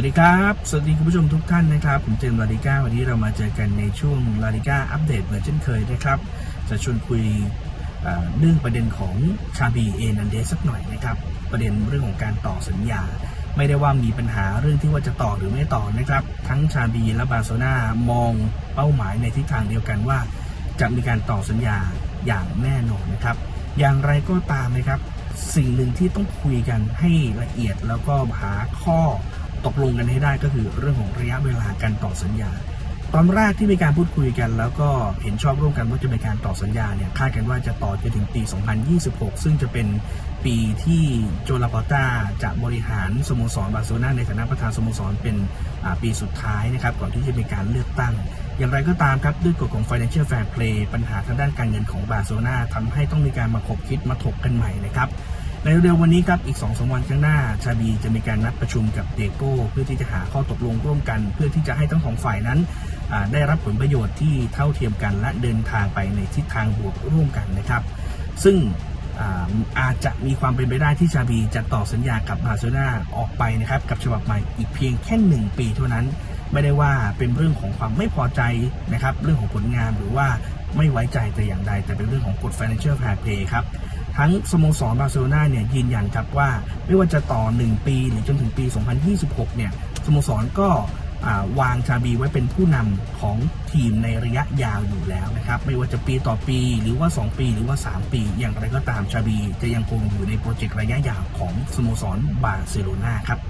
วัสดีครับ สวัสดีคุณผู้ชมทุกท่านนะครับ ผมเจมส์ลาดิก้า วันนี้เรามาเจอกันในช่วงลาดิก้าอัปเดตเหมือนเช่นเคยนะครับ จะชวนคุยเรื่องประเด็นของชาบีเอนันเดสสักหน่อยนะครับ ประเด็นเรื่องของการต่อสัญญา ไม่ได้ว่ามีปัญหาเรื่องที่ว่าจะต่อหรือไม่ต่อนะครับ ทั้งชาบีและบาร์เซโลนามองเป้าหมายในทิศทางเดียวกันว่า จะมีการต่อสัญญาอย่างแน่นอนนะครับ อย่างไรก็ตามนะครับ สิ่งหนึ่งที่ต้องคุยกันให้ละเอียดแล้วก็หาข้อ ตกลงกันให้ได้ก็คือเรื่องของระยะเวลาการต่อสัญญา ตอนแรกที่มีการพูดคุยกัน แล้วก็เห็นชอบร่วมกันว่าจะมีการต่อสัญญาเนี่ยคาดกันว่าจะต่อจนถึงปี 2026 ซึ่งจะเป็นปีที่โจลาปอต้าจะบริหารสโมสรบาร์เซโลนาในฐานะประธานสโมสรเป็นปีสุดท้ายนะครับก่อนที่จะมีการเลือกตั้ง อย่างไรก็ตามครับด้วยกฎของ Financial Fair Play ปัญหาทางด้านการเงินของบาร์เซโลนาทำให้ต้องมีการมาคบคิดมาถกกันใหม่นะครับ ในเร็ววันนี้ครับอีก2อสวันข้างหน้า ชาบีจะมีการนัดประชุมกับเดโก้เพื่อที่จะหาข้อตกลงร่วมกัน เพื่อที่จะให้ทั้งสองฝ่ายนั้นได้รับผลประโยชน์ที่เท่าเทียมกันและเดินทางไปในทิศทางบวกร่วมกันนะครับ ซึ่งอาอาจจะมีความเป็นไปได้ที่ชาบีจะต่อสัญญากับบาร์เซโลนาออกไปนะครับกับฉบับใหม่อีกเพียงแค่หนึ่งปีเท่านั้น ไม่ได้ว่าเป็นเรื่องของความไม่พอใจนะครับเรื่องของผลงานหรือว่าไม่ไว้ใจแต่อย่างใด แต่เป็นเรื่องของกฎ Financial Fair Play ครับ ทั้งสโมสรบาร์เซโลนาเนี่ยยืนยันครับว่าไม่ว่าจะต่อ 1 ปีหรือจนถึงปี 2026 เนี่ยสโมสรก็วางชาบีไว้เป็นผู้นำของทีมในระยะยาวอยู่แล้วนะครับไม่ว่าจะปีต่อปีหรือว่า 2 ปีหรือว่า 3 ปี อย่างไรก็ตามชาบีจะยังคงอยู่ในโปรเจกต์ระยะยาวของสโมสรบาร์เซโลนาครับ